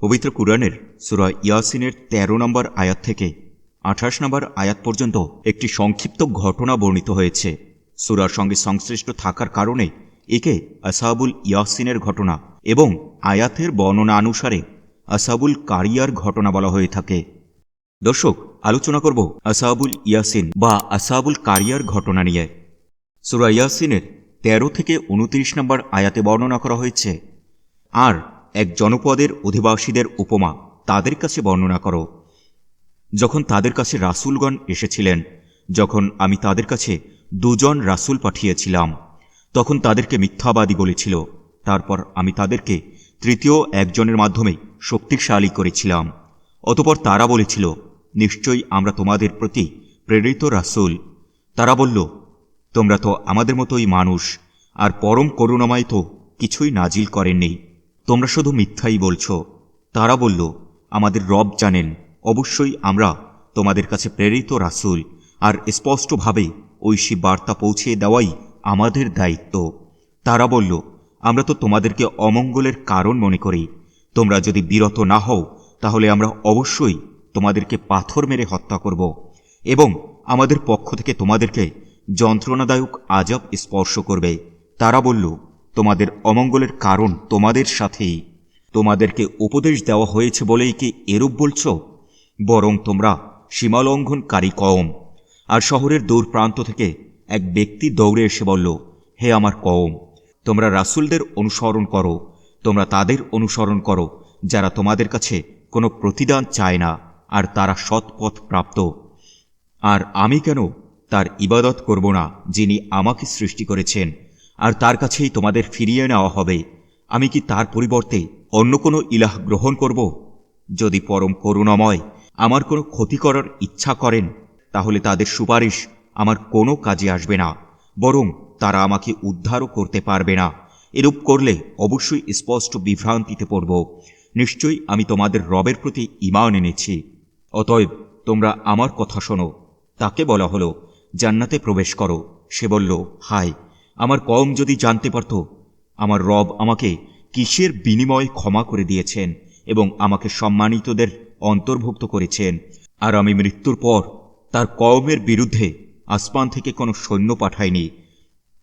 পবিত্র কুরআনের সুরা ইয়াসিনের ১৩ নম্বর আয়াত থেকে আঠাশ নম্বর আয়াত পর্যন্ত একটি সংক্ষিপ্ত ঘটনা বর্ণিত হয়েছে। সুরার সঙ্গে সংশ্লিষ্ট থাকার কারণে একে আসাবুল ইয়াসিনের ঘটনা এবং আয়াতের বর্ণনা অনুসারে আসাবুল কারিয়ার ঘটনা বলা হয়ে থাকে। দর্শক, আলোচনা করব আসাবুল ইয়াসিন বা আসাবুল কারিয়ার ঘটনা নিয়ে। সুরা ইয়াসিনের তেরো থেকে উনত্রিশ নম্বর আয়াতে বর্ণনা করা হয়েছে। আর এক জনপদের অধিবাসীদের উপমা তাদের কাছে বর্ণনা করো। যখন তাদের কাছে রাসূলগণ এসেছিলেন, যখন আমি তাদের কাছে দুজন রাসূল পাঠিয়েছিলাম, তখন তাদেরকে মিথ্যাবাদী বলেছিল। তারপর আমি তাদেরকে তৃতীয় একজনের মাধ্যমে শক্তিশালী করেছিলাম। অতপর তারা বলেছিল, নিশ্চয়ই আমরা তোমাদের প্রতি প্রেরিত রাসূল। তারা বলল, তোমরা তো আমাদের মতোই মানুষ, আর পরম করুণাময় তো কিছুই নাজিল করেননি। তোমরা শুধু মিথ্যাই বলছ। তারা বলল, আমাদের রব জানেন, অবশ্যই আমরা তোমাদের কাছে প্রেরিত রাসুল, আর স্পষ্টভাবে ঐশী বার্তা পৌঁছে দেওয়াই আমাদের দায়িত্ব। তারা বলল, আমরা তো তোমাদেরকে অমঙ্গলের কারণ মনে করি। তোমরা যদি বিরত না হও, তাহলে আমরা অবশ্যই তোমাদেরকে পাথর মেরে হত্যা করব এবং আমাদের পক্ষ থেকে তোমাদেরকে যন্ত্রণাদায়ক আজাব স্পর্শ করবে। তারা বলল তোমাদের অমঙ্গলের কারণ তোমাদের সাথেই। তোমাদেরকে উপদেশ দেওয়া হয়েছে বলেই কি এরূপ বলছ? বরং তোমরা সীমালঙ্ঘনকারী কম আর শহরের দূর প্রান্ত থেকে এক ব্যক্তি দৌড়ে এসে বলল, হে আমার কম তোমরা রাসূলদের অনুসরণ করো, তোমরা তাদের অনুসরণ করো, যারা তোমাদের কাছে কোনো প্রতিদান চায় না, আর তারা সৎপথ প্রাপ্ত। আর আমি কেন তার ইবাদত করব না যিনি আমাকে সৃষ্টি করেছেন? আর তার কাছেই তোমাদের ফিরিয়ে নেওয়া হবে। আমি কি তার পরিবর্তে অন্য কোনো ইলাহ গ্রহণ করব? যদি পরম করুণাময় আমার কোনো ক্ষতি করার ইচ্ছা করেন, তাহলে তাদের সুপারিশ আমার কোনো কাজে আসবে না, বরং তারা আমাকে উদ্ধারও করতে পারবে না। এরূপ করলে অবশ্যই স্পষ্ট বিভ্রান্তিতে পড়ব। নিশ্চয়ই আমি তোমাদের রবের প্রতি ইমান এনেছি। অতএব তোমরা আমার কথা শোনো। তাকে বলা হলো, জান্নাতে প্রবেশ করো। সে বলল, হায় আমার কম যদি জানতে পারত, আমার রব আমাকে কিসের বিনিময়ে ক্ষমা করে দিয়েছেন এবং আমাকে সম্মানিতদের অন্তর্ভুক্ত করেছেন? আর আমি মৃত্যুর পর তার কওমের বিরুদ্ধে আসমান থেকে কোনো সৈন্য পাঠায়নি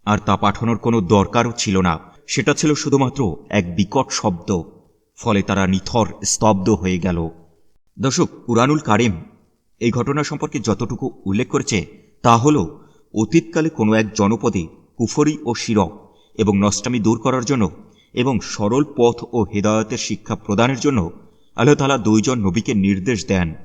আর তা পাঠানোর কোনো দরকারও ছিল না। সেটা ছিল শুধুমাত্র এক বিকট শব্দ, ফলে তারা নিথর স্তব্ধ হয়ে গেল। দর্শক, কুরআনুল কারিম এই ঘটনা সম্পর্কে যতটুকু উল্লেখ করেছে, তা হল, অতীতকালে কোনো এক জনপদে কুফরি ও শিরক এবং নষ্টামি দূর করার জন্য এবং সরল পথ ও হেদায়তের শিক্ষা প্রদানের জন্য আল্লাহ তালা দুইজন নবীকে নির্দেশ দেন।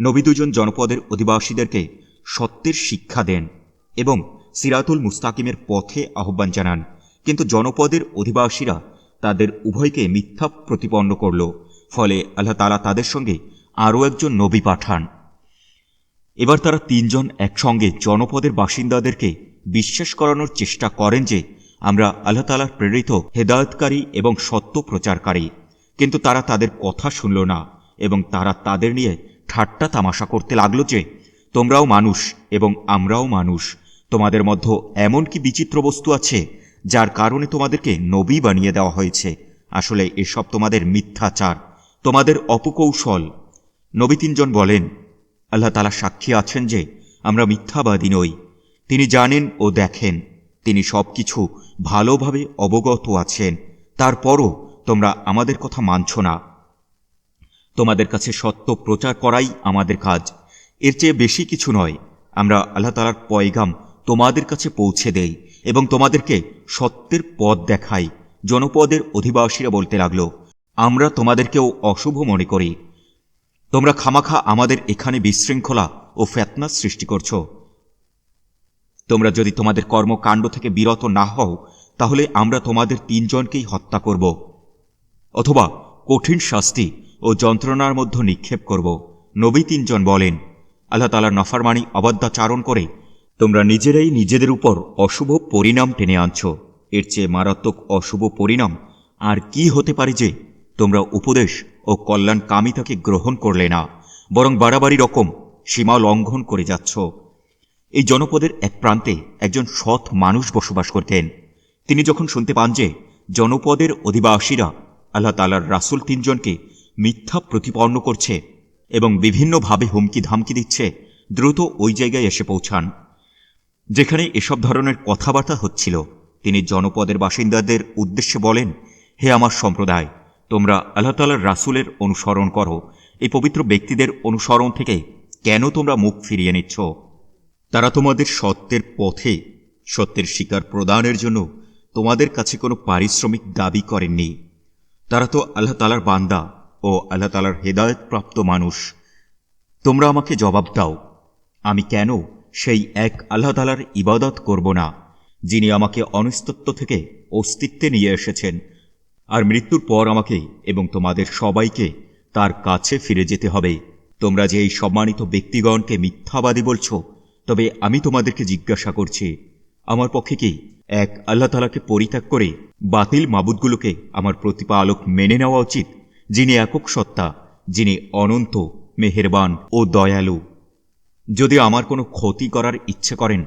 নবী দুজন জনপদের অধিবাসীদেরকে সত্যের শিক্ষা দেন এবং সিরাতুল মুস্তাকিমের পথে আহ্বান জানান। কিন্তু জনপদের অধিবাসীরা তাদের উভয়কে মিথ্যা প্রতিপন্ন করল। ফলে আল্লাহ তালা তাদের সঙ্গে আরও একজন নবী পাঠান। এবার তারা তিনজন একসঙ্গে জনপদের বাসিন্দাদেরকে বিশ্বাস করানোর চেষ্টা করেন যে আমরা আল্লাহ তালার প্রেরিত, হেদায়তকারী এবং সত্য প্রচারকারী। কিন্তু তারা তাদের কথা শুনল না এবং তারা তাদের নিয়ে ঠাট্টা তামাশা করতে লাগল যে, তোমরাও মানুষ এবং আমরাও মানুষ। তোমাদের মধ্যে এমন কি বিচিত্র বস্তু আছে যার কারণে তোমাদেরকে নবী বানিয়ে দেওয়া হয়েছে? আসলে এসব তোমাদের মিথ্যাচার, তোমাদের অপকৌশল। নবী তিনজন বলেন, আল্লাহ তালা সাক্ষী আছেন যে আমরা মিথ্যাবাদী নই। তিনি জানেন ও দেখেন। তিনি সব কিছু ভালোভাবে অবগত আছেন। তারপরও তোমরা আমাদের কথা মানছ না। তোমাদের কাছে সত্য প্রচার করাই আমাদের কাজ। এর চেয়ে বেশি কিছু নয়। আমরা আল্লাহ তালার পয়গাম তোমাদের কাছে পৌঁছে দেই এবং তোমাদেরকে সত্যের পথ দেখাই। জনপদের অধিবাসীরা বলতে লাগল, আমরা তোমাদেরকেও অশুভ মনে করি। তোমরা খামাখা আমাদের এখানে বিশৃঙ্খলা ও ফেতনা সৃষ্টি করছ। তোমরা যদি তোমাদের কর্মকাণ্ড থেকে বিরত না হও, তাহলে আমরা তোমাদের তিনজনকেই হত্যা করব, অথবা কঠিন শাস্তি ও যন্ত্রণার মধ্যে নিক্ষেপ করব। নবী তিনজন বলেন, আল্লাহ তালার নফারমানি অবাধ্যাচারণ করে, তোমরা নিজেরাই নিজেদের উপর অশুভ পরিণাম টেনে আনছ। এর চেয়ে মারাত্মক অশুভ পরিণাম আর কি হতে পারে যে তোমরা উপদেশ ও কল্যাণ কামিতাকে গ্রহণ করলে না, বরং বাড়াবাড়ি রকম সীমা লঙ্ঘন করে যাচ্ছ। এই জনপদের এক প্রান্তে একজন সৎ মানুষ বসবাস করতেন। তিনি যখন শুনতে পান যে জনপদের অধিবাসীরা আল্লাহ তালার রাসুল তিনজনকে মিথ্যা প্রতিপন্ন করছে এবং বিভিন্নভাবে হুমকি ধামকি দিচ্ছে, দ্রুত ওই জায়গায় এসে পৌঁছান। যেখানে এসব ধরনের কথাবার্তা হচ্ছিল, তিনি জনপদের বাসিন্দাদের উদ্দেশ্যে বলেন, হে আমার সম্প্রদায়, তোমরা আল্লাহ তালার রাসুলের অনুসরণ করো। এই পবিত্র ব্যক্তিদের অনুসরণ থেকে কেন তোমরা মুখ ফিরিয়ে নিচ্ছ? তারা তোমাদের সত্যের পথে সত্যের শিকার প্রদানের জন্য তোমাদের কাছে কোনো পারিশ্রমিক দাবি করেননি। তারা তো আল্লাহ তালার বান্দা ও আল্লাহ তালার হেদায়তপ্রাপ্ত মানুষ। তোমরা আমাকে জবাব দাও, আমি কেন সেই এক আল্লাহ তালার ইবাদত করব না, যিনি আমাকে অনিস্তত্ব থেকে অস্তিত্বে নিয়ে এসেছেন, আর মৃত্যুর পর আমাকে এবং তোমাদের সবাইকে তার কাছে ফিরে যেতে হবে। তোমরা যে এই সম্মানিত ব্যক্তিগণকে মিথ্যাবাদী বলছ তবে আমি তোমাদেরকে জিজ্ঞাসা করছি, আমার পক্ষে কি এক আল্লাহ তালাকে পরিত্যাগ করে বাতিল মাবুদগুলোকে আমার প্রতিপালক মেনে নেওয়া উচিত, যিনি একক সত্তা, যিনি অনন্ত, মেহেরবান ও দয়ালু? যদি আমার কোনো ক্ষতি করার ইচ্ছে করেন,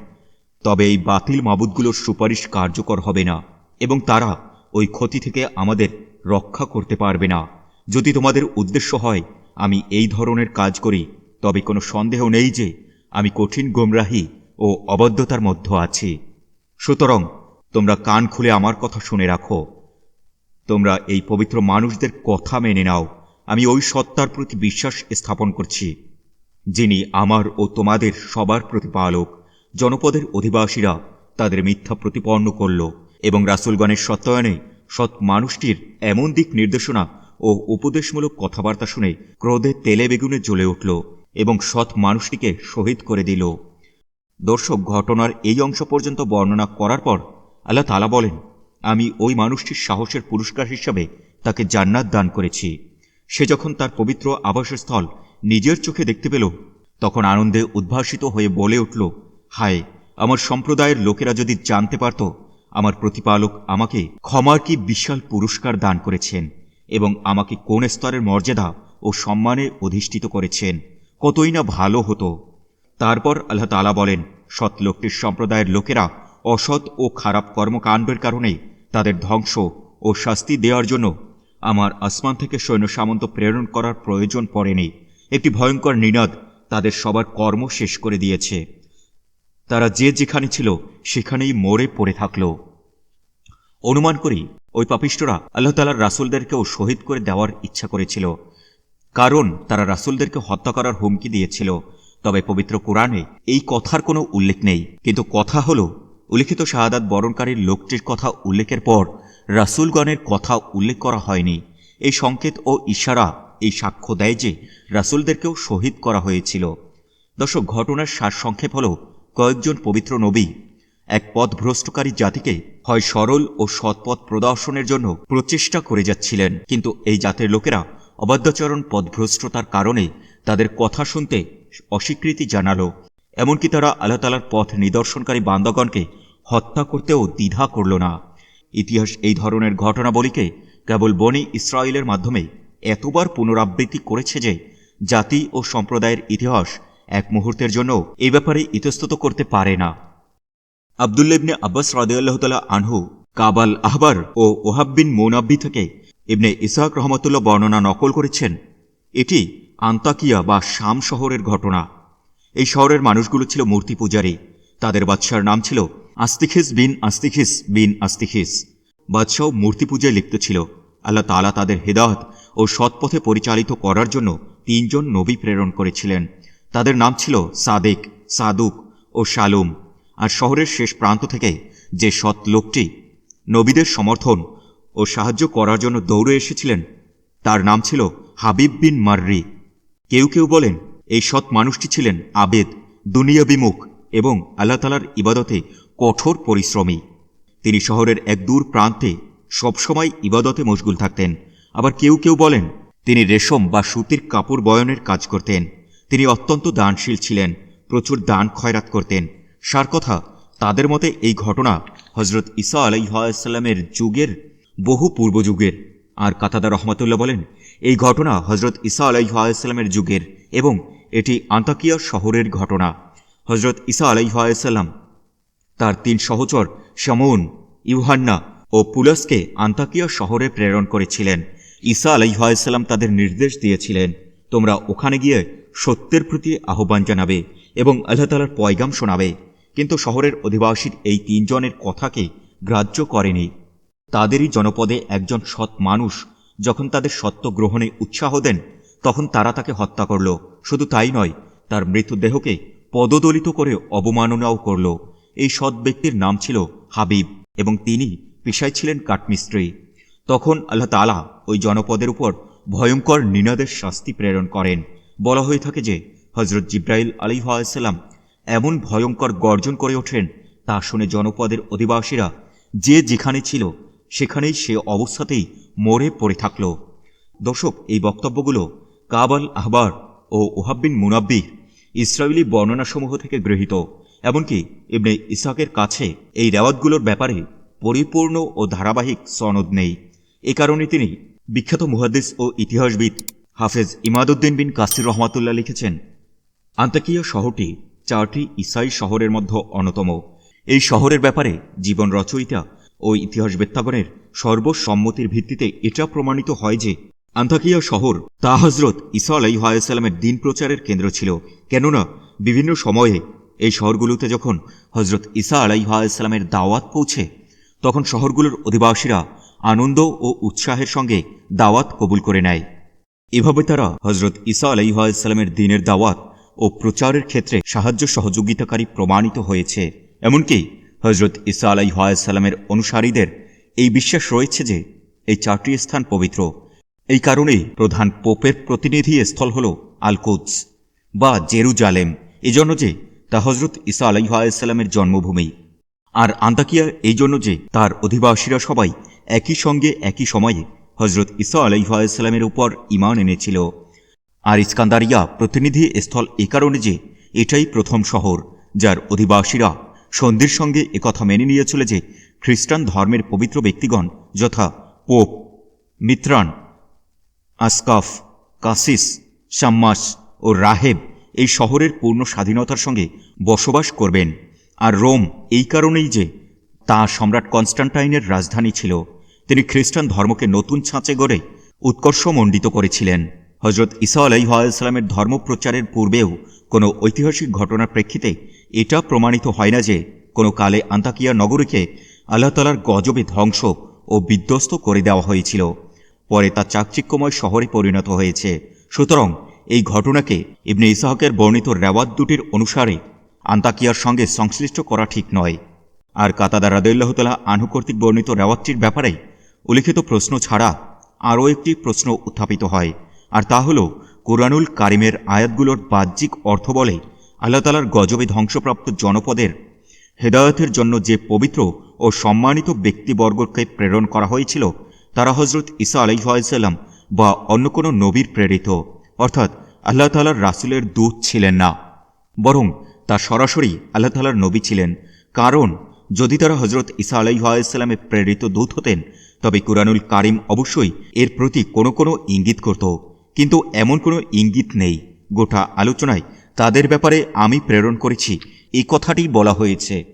তবে এই বাতিল মাবুদগুলোর সুপারিশ কার্যকর হবে না, এবং তারা ওই ক্ষতি থেকে আমাদের রক্ষা করতে পারবে না। যদি তোমাদের উদ্দেশ্য হয়, আমি এই ধরনের কাজ করি, তবে কোনো সন্দেহ নেই যে আমি কঠিন গোমরাহি ও অবদ্ধতার মধ্যে আছি। সুতরাং তোমরা কান খুলে আমার কথা শুনে রাখো। তোমরা এই পবিত্র মানুষদের কথা মেনে নাও। আমি ওই সত্তার প্রতি বিশ্বাস স্থাপন করছি, যিনি আমার ও তোমাদের সবার প্রতিপালক, জনপদের অধিবাসীরা তাদের মিথ্যা প্রতিপন্ন করল এবং রাসুলগণের সত্যায়নে সৎ মানুষটির এমন দিক নির্দেশনা ও উপদেশমূলক কথাবার্তা শুনে ক্রোধে তেলে বেগুনে জ্বলে উঠল। এবং সৎ মানুষটিকে শহীদ করে দিল। দর্শক, ঘটনার এই অংশ পর্যন্ত বর্ণনা করার পর আল্লাহ তালা বলেন, আমি ওই মানুষটির সাহসের পুরস্কার হিসাবে তাকে জান্নাত দান করেছি। সে যখন তার পবিত্র আবাসস্থল নিজের চোখে দেখতে পেল, তখন আনন্দে উদ্ভাসিত হয়ে বলে উঠল, হায়, আমার সম্প্রদায়ের লোকেরা যদি জানতে পারত, আমার প্রতিপালক আমাকে ক্ষমার কি বিশাল পুরস্কার দান করেছেন এবং আমাকে কোন স্তরের মর্যাদা ও সম্মানে অধিষ্ঠিত করেছেন। কতই না ভালো হতো। তারপর আল্লাহ তালা বলেন, সৎ লোকটির সম্প্রদায়ের লোকেরা অসৎ ও খারাপ কর্মকাণ্ডের কারণে তাদের ধ্বংস ও শাস্তি দেওয়ার জন্য আমার আসমান থেকে সৈন্য সামন্ত প্রেরণ করার প্রয়োজন পড়েনি। একটি ভয়ঙ্কর নিনাদ তাদের সবার কর্ম শেষ করে দিয়েছে। তারা যে যেখানে ছিল সেখানেই মরে পড়ে থাকল। অনুমান করি, ওই পাপিষ্টরা আল্লাহ তালার রাসুলদেরকেও শহীদ করে দেওয়ার ইচ্ছা করেছিল। কারণ তারা রাসুলদেরকে হত্যা করার হুমকি দিয়েছিল। তবে পবিত্র কোরআনে এই কথার কোনো উল্লেখ নেই। কিন্তু কথা হল, উল্লিখিত শাহাদাত বরণকারীর লোকটির কথা উল্লেখের পর রাসুলগণের কথা উল্লেখ করা হয়নি। এই সংকেত ও ইশারা, এই সাক্ষ্য দেয় যে রাসুলদেরকেও শহীদ করা হয়েছিল। দর্শক, ঘটনার সারসংক্ষেপ হল, কয়েকজন পবিত্র নবী এক পথভ্রষ্টকারী জাতিকে হয় সরল ও সৎপথ প্রদর্শনের জন্য প্রচেষ্টা করে যাচ্ছিলেন। কিন্তু এই জাতের লোকেরা অবাধ্যাচরণ পথভ্রষ্টতার কারণে তাদের কথা শুনতে অস্বীকৃতি জানালো। এমনকি তারা আল্লাহ তালার পথ নিদর্শনকারী বান্দাগণকে হত্যা করতেও দ্বিধা করল না। ইতিহাস এই ধরনের ঘটনাবলীকে কেবল বনি ইসরায়েলের মাধ্যমে এতবার পুনরাবৃত্তি করেছে যে জাতি ও সম্প্রদায়ের ইতিহাস এক মুহূর্তের জন্য এই ব্যাপারে ইতস্তত করতে পারে না। আবদুল্লা আব্বাস রাদিয়াল্লাহতালা আনহু, কাবাল আহবার ও ওহাব্বিন মৌনাব্বি থেকে ইবনে ইসাহাক রহমতুল্লাহ বর্ণনা নকল করেছেন। এটি আন্তাকিয়া বা শাম শহরের ঘটনা। এই শহরের মানুষগুলো ছিল মূর্তি পূজারী। তাদের বাদশার নাম ছিল আস্তিখিস বিন আস্তিখিস বিন আস্তিখিস। বাদশাহ মূর্তি পূজায় লিপ্ত ছিল। আল্লাহ তালা তাদের হেদায়ত ও সৎপথে পরিচালিত করার জন্য তিনজন নবী প্রেরণ করেছিলেন। তাদের নাম ছিল সাদেক, সাদুক ও শালুম। আর শহরের শেষ প্রান্ত থেকে যে সৎ লোকটি নবীদের সমর্থন ও সাহায্য করার জন্য দৌড়ে এসেছিলেন। তার নাম ছিল হাবিব বিন মার্রি। কেউ কেউ বলেন, এই সৎ মানুষটি ছিলেন আবেদ দুনিয়া বিমুখ এবং আল্লাহ তালার ইবাদতে কঠোর পরিশ্রমী। তিনি শহরের এক দূর প্রান্তে সবসময় ইবাদতে মশগুল থাকতেন। আবার কেউ কেউ বলেন, তিনি রেশম বা সুতির কাপড় বয়নের কাজ করতেন। তিনি অত্যন্ত দানশীল ছিলেন, প্রচুর দান খয়রাত করতেন। সার কথা, তাদের মতে এই ঘটনা হজরত ইসা আলাইসাল্লামের যুগের বহু পূর্বযুগের আর কাতাদা রহমতুল্লাহ বলেন, এই ঘটনা হজরত ইসা আলাইসাল্লামের যুগের এবং এটি আন্তাকিয়া শহরের ঘটনা। হজরত ইসা আলাইসাল্লাম তার তিন সহচর শামুন ইউহান্না ও পুলসকে আন্তাকিয়া শহরে প্রেরণ করেছিলেন। ঈসা আলাইহাল্লাম তাদের নির্দেশ দিয়েছিলেন, তোমরা ওখানে গিয়ে সত্যের প্রতি আহ্বান জানাবে এবং আল্লাহ তালার পয়গাম শোনাবে। কিন্তু শহরের অধিবাসীর এই তিনজনের কথাকে গ্রাহ্য করেনি। তাদেরই জনপদে একজন সৎ মানুষ যখন তাদের সত্য গ্রহণে উৎসাহ দেন, তখন তারা তাকে হত্যা করল। শুধু তাই নয়, তার মৃতদেহকে পদদলিত করে অবমাননাও করল। এই সৎ ব্যক্তির নাম ছিল হাবিব এবং তিনি পেশায় ছিলেন কাঠমিস্ত্রি। তখন আল্লাহ তালা ওই জনপদের উপর ভয়ঙ্কর নিনাদের শাস্তি প্রেরণ করেন। বলা হয়ে থাকে যে হজরত জিব্রাইল আলিহাসাল্লাম এমন ভয়ঙ্কর গর্জন করে ওঠেন, তা শুনে জনপদের অধিবাসীরা যে যেখানে ছিল সেখানেই সে অবস্থাতেই মরে পড়ে থাকল। দর্শক, এই বক্তব্যগুলো কাবাল আহবার ও ওহাব্বিন মুনাব্বি ইসরায়েলি বর্ণনাসমূহ থেকে গৃহীত, এমনকি ইবনে ইসাকের কাছে এই রেওয়াতগুলোর ব্যাপারে পরিপূর্ণ ও ধারাবাহিক সনদ নেই। এ কারণে তিনি বিখ্যাত মুহাদ্দিস ও ইতিহাসবিদ হাফেজ ইমাদুদ্দিন বিন কাসির রহমাতুল্লাহ লিখেছেন, আন্তাকিয়া শহরটি চারটি ইসাই শহরের মধ্যে অন্যতম। এই শহরের ব্যাপারে জীবন রচয়িতা ও ইতিহাসবেত্তাগণের সর্বসম্মতির ভিত্তিতে এটা প্রমাণিত হয় যে আন্তাকিয়া শহর তা হজরত ইসা আলাইহাল্লামের দিন প্রচারের কেন্দ্র ছিল। কেননা বিভিন্ন সময়ে এই শহরগুলোতে যখন হজরত ইসা আলাইহাল্লামের দাওয়াত পৌঁছে, তখন শহরগুলোর অধিবাসীরা আনন্দ ও উৎসাহের সঙ্গে দাওয়াত কবুল করে নেয়। এভাবে তারা হজরত ইসা আলাইহাল্লামের দিনের দাওয়াত ও প্রচারের ক্ষেত্রে সাহায্য সহযোগিতাকারী প্রমাণিত হয়েছে। এমনকি হজরত ইসা আলাইহাল্লামের অনুসারীদের এই বিশ্বাস রয়েছে যে এই চারটি স্থান পবিত্র। এই কারণেই প্রধান পোপের প্রতিনিধি স্থল হল আলকুদস বা জেরুজালেম। এজন্য যে তা হজরত ইসা আলাইহাল্লামের জন্মভূমি। আর আন্তাকিয়া এই জন্য যে তার অধিবাসীরা সবাই একই সঙ্গে একই সময়ে হজরত ইসা আলাইহাল্লামের উপর ইমান এনেছিল। আর ইস্কান্দারিয়া প্রতিনিধি স্থল এ কারণে যে এটাই প্রথম শহর, যার অধিবাসীরা সন্ধির সঙ্গে একথা মেনে নিয়েছিল যে খ্রিস্টান ধর্মের পবিত্র ব্যক্তিগণ যথা পোপ মিত্রান আসকাফ, কাসিস সাম্মাস ও রাহেব এই শহরের পূর্ণ স্বাধীনতার সঙ্গে বসবাস করবেন। আর রোম এই কারণেই যে তা সম্রাট কনস্টান্টাইনের রাজধানী ছিল, তিনি খ্রিস্টান ধর্মকে নতুন ছাঁচে গড়ে উৎকর্ষমণ্ডিত করেছিলেন। হজরত ইসা আলাইহাল্লামের ধর্মপ্রচারের পূর্বেও কোনো ঐতিহাসিক ঘটনার প্রেক্ষিতে এটা প্রমাণিত হয় না যে কোনো কালে আন্তাকিয়া নগরীকে আল্লাহ তালার গজবে ধ্বংস ও বিধ্বস্ত করে দেওয়া হয়েছিল। পরে তা চাকচিক্যময় শহরে পরিণত হয়েছে। সুতরাং এই ঘটনাকে ইবনে ইসাহকের বর্ণিত রেওয়াত দুটির অনুসারে আন্তাকিয়ার সঙ্গে সংশ্লিষ্ট করা ঠিক নয়। আর কাতাদা রাদুল্লাহতালা আনহু কর্তৃক বর্ণিত রেওয়াতটির ব্যাপারে উল্লিখিত প্রশ্ন ছাড়া আরও একটি প্রশ্ন উত্থাপিত হয়। আর তা হল, কোরআনুল কারিমের আয়াতগুলোর বাহ্যিক অর্থ বলে আল্লাহ তালার গজবে ধ্বংসপ্রাপ্ত জনপদের হেদায়তের জন্য যে পবিত্র ও সম্মানিত ব্যক্তিবর্গকে প্রেরণ করা হয়েছিল, তারা হজরত ইসা আলাইসাল্লাম বা অন্য কোনো নবীর প্রেরিত, অর্থাৎ আল্লাহ তালার রাসুলের দূত ছিলেন না। বরং তা সরাসরি আল্লাহ তালার নবী ছিলেন। কারণ, যদি তারা হজরত ইসা আলাইসাল্লামে প্রেরিত দূত হতেন, তবে কুরআনুল কারিম অবশ্যই এর প্রতি কোনো কোনো ইঙ্গিত করত। কিন্তু এমন কোনো ইঙ্গিত নেই। গোটা আলোচনায় তাদের ব্যাপারে আমি প্রেরণ করেছি। এই কথাটি বলা হয়েছে।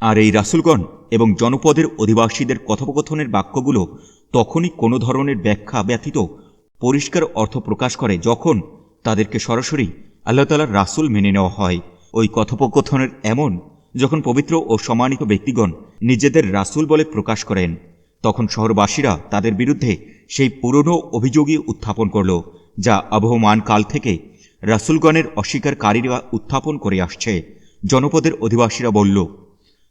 আর এই রাসুলগণ এবং জনপদের অধিবাসীদের কথোপকথনের বাক্যগুলো তখনই কোনো ধরনের ব্যাখ্যা ব্যতীত পরিষ্কার অর্থ প্রকাশ করে যখন তাদেরকে সরাসরি আল্লাহ তালার রাসুল মেনে নেওয়া হয়। ওই কথোপকথনের এমন যখন পবিত্র ও সম্মানিত ব্যক্তিগণ নিজেদের রাসুল বলে প্রকাশ করেন, তখন শহরবাসীরা তাদের বিরুদ্ধে সেই পুরনো অভিযোগই উত্থাপন করল, যা আবহমান কাল থেকে রাসুলগণের অস্বীকারীরা উত্থাপন করে আসছে। জনপদের অধিবাসীরা বলল,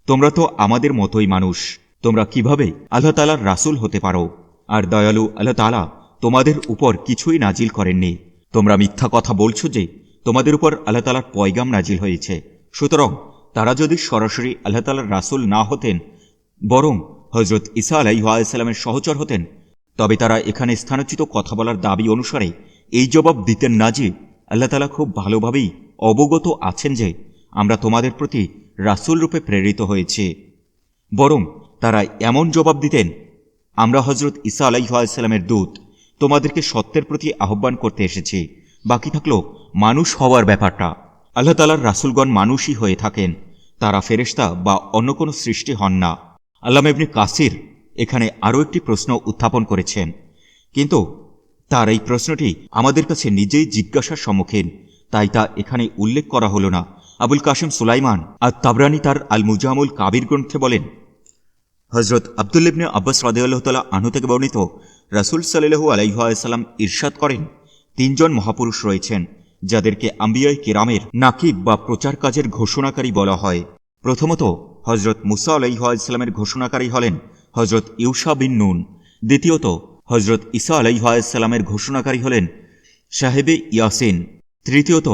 তোমরা তো আমাদের মতোই মানুষ, তোমরা কীভাবে আল্লাহ তালার রাসুল হতে পারো? আর দয়ালু আল্লাহ তালা তোমাদের উপর কিছুই নাজিল করেননি। তোমরা মিথ্যা কথা বলছো যে তোমাদের উপর আল্লাহ তালার পয়গাম নাজিল হয়েছে। সুতরাং তারা যদি সরাসরি আল্লাহ তালার রাসুল না হতেন, বরং হজরত ইসা আলাইসাল্লামের সহচর হতেন, তবে তারা এখানে স্থানোচিত কথা বলার দাবি অনুসারে এই জবাব দিতেন না যে আল্লাহ তালা খুব ভালোভাবেই অবগত আছেন যে আমরা তোমাদের প্রতি রাসুল রূপে প্রেরিত হয়েছে। বরং তারা এমন জবাব দিতেন, আমরা হজরত ইসা আলাইসাল্লামের দূত, তোমাদেরকে সত্যের প্রতি আহ্বান করতে এসেছি, বাকি থাকল মানুষ হওয়ার ব্যাপারটা। আল্লাহ তালার রাসুলগণ মানুষই হয়ে থাকেন, তারা ফেরেস্তা বা অন্য কোনো সৃষ্টি হন না। আল্লাহ এমনি কাসির এখানে আরও একটি প্রশ্ন উত্থাপন করেছেন, কিন্তু তার এই প্রশ্নটি আমাদের কাছে নিজেই জিজ্ঞাসার সম্মুখীন, তাই তা এখানে উল্লেখ করা হলো না। আবুল কাসিম সুলাইমান আর তাবরানি তার আল মুজামুল কাবির গ্রন্থে বলেন হজরত আবদুল্লিবনে আব্বাস রাদিয়াল্লাহ তালা আনু থেকে বর্ণিত রাসুল সাল্লু আলাইহাল্লাম ইরশাদ করেন, তিনজন মহাপুরুষ রয়েছেন, যাদেরকে আম্বিয়াই কেরামের নাকিব বা প্রচার কাজের ঘোষণাকারী বলা হয়। প্রথমত হজরত মুসা আলাইহাল্লামের ঘোষণাকারী হলেন হজরত ইউসা বিন নুন। দ্বিতীয়ত হজরত ইসা আলাইহাল্লামের ঘোষণাকারী হলেন সাহেবে ইয়াসিন। তৃতীয়ত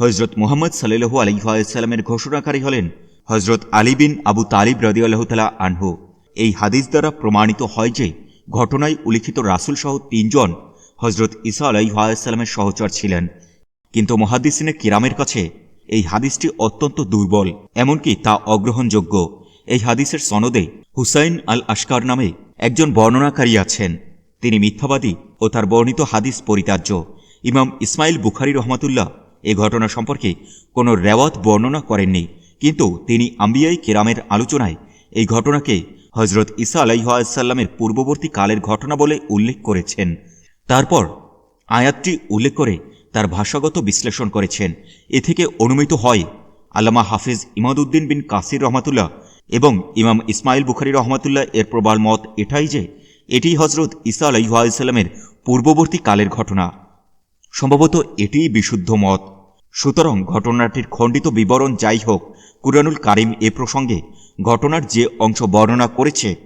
হজরত মোহাম্মদ সাল্লু আলিহাসাল্লামের ঘোষণাকারী হলেন হজরত আলী বিন আবু তালিব রদিয়াল্লাহ তালা আনহু। এই হাদিস দ্বারা প্রমাণিত হয় যে ঘটনায় উল্লিখিত রাসুল সহ তিনজন হজরত ইসা আলাইহাসাল্লামের সহচর ছিলেন। কিন্তু মহাদিসিনে কিরামের কাছে এই হাদিসটি অত্যন্ত দুর্বল, এমনকি তা অগ্রহণযোগ্য। এই হাদিসের সনদে হুসাইন আল আশকার নামে একজন বর্ণনাকারী আছেন। তিনি মিথ্যাবাদী ও তার বর্ণিত হাদিস পরিত্যাজ্য। ইমাম ইসমাইল বুখারি রহমাতুল্লাহ এ ঘটনা সম্পর্কে কোনো রেওয়াত বর্ণনা করেননি। কিন্তু তিনি আম্বিয়াই কেরামের আলোচনায় এই ঘটনাকে হজরত ইসা আলাইহাসাল্লামের পূর্ববর্তী কালের ঘটনা বলে উল্লেখ করেছেন। তারপর আয়াতটি উল্লেখ করে তার ভাষাগত বিশ্লেষণ করেছেন। এ থেকে অনুমিত হয় আল্লামা হাফিজ ইমাদউদ্দিন বিন কাসির রহমাতুল্লাহ এবং ইমাম ইসমাইল বুখারি রহমাতুল্লাহ এর প্রবাল মত এটাই যে এটি হজরত ইসা আলাইহাসাল্লামের পূর্ববর্তী কালের ঘটনা। সম্ভবত এটিই বিশুদ্ধ মত। সুতরাং ঘটনাটির খণ্ডিত বিবরণ যাই হোক, কুরআনুল কারিম এ প্রসঙ্গে ঘটনার যে অংশ বর্ণনা করেছে,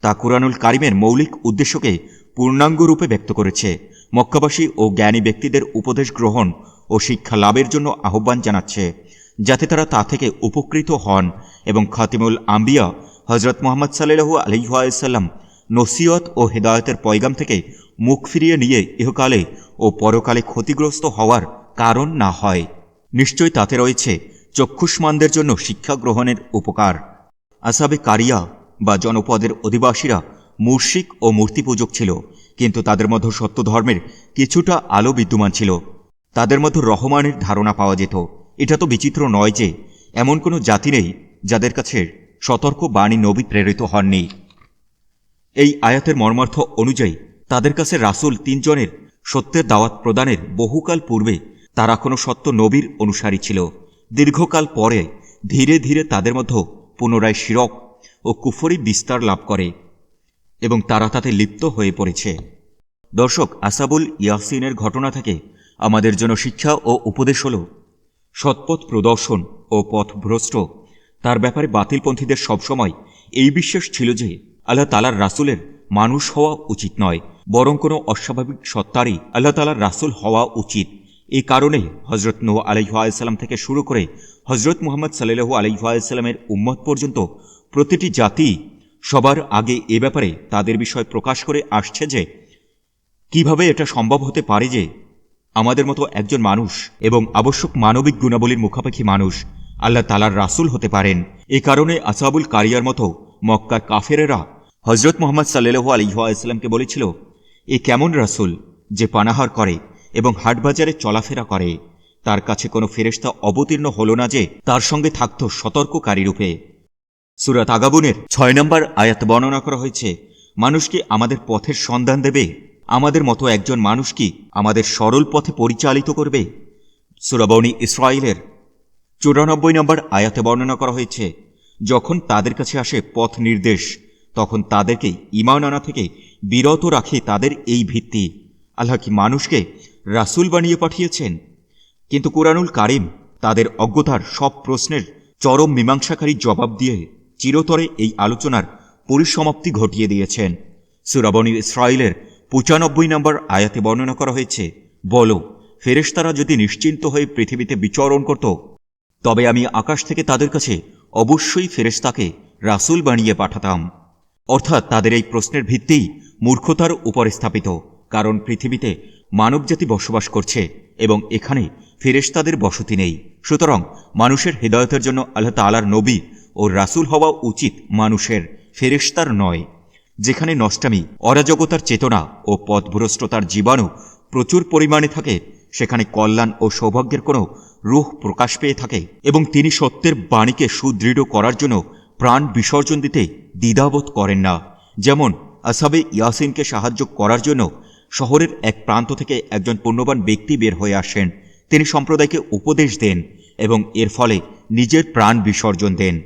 তা কুরআনুল কারিমের মৌলিক উদ্দেশ্যকে পূর্ণাঙ্গ রূপে ব্যক্ত করেছে। মক্কাবাসী ও জ্ঞানী ব্যক্তিদের উপদেশ গ্রহণ ও শিক্ষা লাভের জন্য আহ্বান জানাচ্ছে। যাতে তারা তা থেকে উপকৃত হন এবং খাতিমুল আম্বিয়া হজরত মোহাম্মদ সাল্লু আলহাসাল্লাম নসিয়ত ও হেদায়তের পয়গাম থেকে মুখ ফিরিয়ে নিয়ে ইহকালে ও পরকালে ক্ষতিগ্রস্ত হওয়ার কারণ না হয়। নিশ্চয় তাতে রয়েছে চক্ষুষ্মানদের জন্য শিক্ষা গ্রহণের উপকার। আসাবে কারিয়া বা জনপদের অধিবাসীরা মূর্ষিক ও মূর্তি পূজক ছিল, কিন্তু তাদের মধ্যে সত্য ধর্মের কিছুটা আলো বিদ্যমান ছিল। তাদের মধ্যে রহমানের ধারণা পাওয়া যেত। এটা তো বিচিত্র নয় যে এমন কোনো জাতি নেই যাদের কাছে সতর্ক বাণী নবী প্রেরিত হননি। এই আয়াতের মর্মার্থ অনুযায়ী তাদের কাছে রাসুল তিনজনের সত্যের দাওয়াত প্রদানের বহুকাল পূর্বে তারা কোনো সত্য নবীর অনুসারী ছিল। দীর্ঘকাল পরে ধীরে ধীরে তাদের মধ্যে পুনরায় শিরক ও কুফরি বিস্তার লাভ করে এবং তারা তাতে লিপ্ত হয়ে পড়েছে। দর্শক, আসাবুল ইয়াসিনের ঘটনা থেকে আমাদের জন্য শিক্ষা ও উপদেশ হল সৎপথ প্রদর্শন ও পথভ্রষ্ট তার ব্যাপারে বাতিলপন্থীদের সবসময় এই বিশ্বাস ছিল যে আল্লাহ তালার রাসুলের মানুষ হওয়া উচিত নয়, বরং কোনো অস্বাভাবিক সত্তারই আল্লাহ তালার রাসুল হওয়া উচিত। এই কারণে হজরত নো আলহাসাল্লাম থেকে শুরু করে হজরত মুহম্মদ সাল্লু আলহাসাল্লামের উম্মত পর্যন্ত প্রতিটি জাতি সবার আগে এ ব্যাপারে তাদের বিষয় প্রকাশ করে আসছে যে কীভাবে এটা সম্ভব হতে পারে যে আমাদের মতো একজন মানুষ এবং আবশ্যক মানবিক গুণাবলীর মুখাপেক্ষী মানুষ আল্লাহ তালার রাসুল হতে পারেন। এ কারণে আসাবুল কারিয়ার মতো মক্কার কাফেরেরা হজরত মোহাম্মদ সাল্লু আলহাসাল্লামকে বলেছিল, এ কেমন রাসুল যে পানাহার করে এবং হাটবাজারে চলাফেরা করে? তার কাছে কোনো ফেরেস্তা অবতীর্ণ হল না যে তার সঙ্গে থাকত সতর্ককারী রূপে। সুরাত আগাবুনের ছয় নম্বর আয়াত বর্ণনা করা হয়েছে, মানুষকে আমাদের পথের সন্ধান দেবে আমাদের মতো একজন মানুষ কি আমাদের সরল পথে পরিচালিত করবে? সুরাবনী ইসরায়েলের চুরানব্বই নম্বর আয়াতে বর্ণনা করা হয়েছে, যখন তাদের কাছে আসে পথ নির্দেশ, তখন তাদেরকে ইমান আনা থেকে বিরত রাখে তাদের এই ভিত্তি। আল্লাহ কি মানুষকে রাসুল বানিয়ে পাঠিয়েছেন? কিন্তু কোরআনুল কারিম তাদের অজ্ঞতার সব প্রশ্নের চরম মীমাংসাকারী জবাব দিয়ে চিরতরে এই আলোচনার পরিসমাপ্তি ঘটিয়ে দিয়েছেন। সুরাবনী ইসরায়েলের পঁচানব্বই নম্বর আয়াতে বর্ণনা করা হয়েছে, বলো, ফেরেশতারা যদি নিশ্চিন্ত হয়ে পৃথিবীতে বিচরণ করত, তবে আমি আকাশ থেকে তাদের কাছে অবশ্যই ফেরেশতাকে রাসুল বানিয়ে পাঠাতাম। অর্থাৎ তাদের এই প্রশ্নের ভিত্তিই মূর্খতার উপরে স্থাপিত, কারণ পৃথিবীতে মানবজাতি বসবাস করছে এবং এখানে ফেরেশতাদের বসতি নেই। সুতরাং মানুষের হৃদয়তের জন্য আল্লাহ তালার নবী ও রাসুল হওয়া উচিত মানুষের, ফেরেশতার নয়। যেখানে নষ্টামি, অরাজকতার চেতনা ও পথভ্রষ্টতার জীবাণু প্রচুর পরিমাণে থাকে, সেখানে কল্যাণ ও সৌভাগ্যের কোনো রূহ প্রকাশ পেয়ে থাকে এবং তিনি সত্যের বাণীকে সুদৃঢ় করার জন্য প্রাণ বিসর্জন দিতে দ্বিধাবোধ করেন না। যেমন, আসাবে ইয়াসিনকে সাহায্য করার জন্য শহরের এক প্রান্ত থেকে একজন পুণ্যবান ব্যক্তি বের হয়ে আসেন। তিনি সম্প্রদায়কে উপদেশ দেন এবং এর ফলে নিজের প্রাণ বিসর্জন দেন।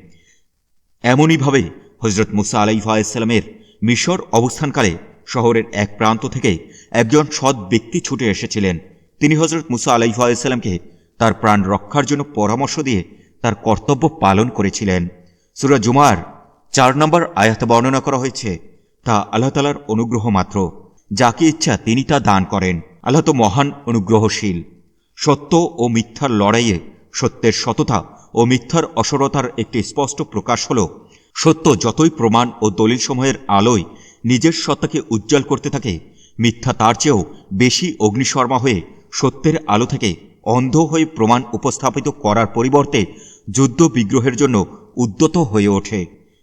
এমনইভাবে হজরত মুসা আলাইসাল্লামের মিশর অবস্থানকালে শহরের এক প্রান্ত থেকে একজন সৎ ব্যক্তি ছুটে এসেছিলেন। তিনি হজরত মুসা আলাইসাল্লামকে তার প্রাণ রক্ষার জন্য পরামর্শ দিয়ে তার কর্তব্য পালন করেছিলেন। সুরা জুমার চার নম্বর আয়াতে বর্ণনা করা হয়েছে, তা আল্লাহ তালার অনুগ্রহ মাত্র। যাকে ইচ্ছা তিনি তা দান করেন। আল্লাহ তো মহান অনুগ্রহশীল। সত্য ও মিথ্যার লড়াইয়ে সত্যের সততা ও মিথ্যার অসরতার একটি স্পষ্ট প্রকাশ হল সত্য যতই প্রমাণ ও দলিল সময়ের আলোয় নিজের সত্তাকে উজ্জ্বল করতে থাকে, মিথ্যা তার চেয়েও বেশি অগ্নিশর্মা হয়ে সত্যের আলো থেকে অন্ধ হয়ে প্রমাণ উপস্থাপিত করার পরিবর্তে যুদ্ধ বিগ্রহের জন্য উদ্যত হয়ে ওঠে।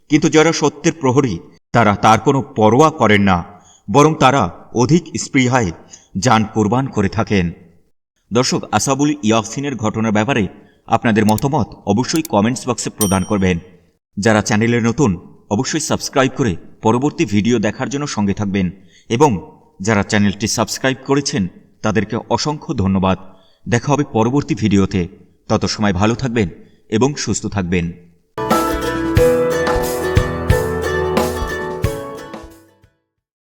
কিন্তু যারা সত্যের প্রহরী, তারা তার কোনো পরোয়া করেন না, বরং তারা অধিক স্পৃহায় যান কোরবান করে থাকেন। দর্শক, আসাবুল ইয়াসিনের ঘটনার ব্যাপারে আপনাদের মতামত অবশ্যই কমেন্টস বক্সে প্রদান করবেন। যারা চ্যানেলে নতুন, অবশ্যই সাবস্ক্রাইব করে পরবর্তী ভিডিও দেখার জন্য সঙ্গে থাকবেন এবং যারা চ্যানেলটি সাবস্ক্রাইব করেছেন, তাদেরকে অসংখ্য ধন্যবাদ। দেখা হবে পরবর্তী ভিডিওতে। তত সময় ভালো থাকবেন এবং সুস্থ থাকবেন।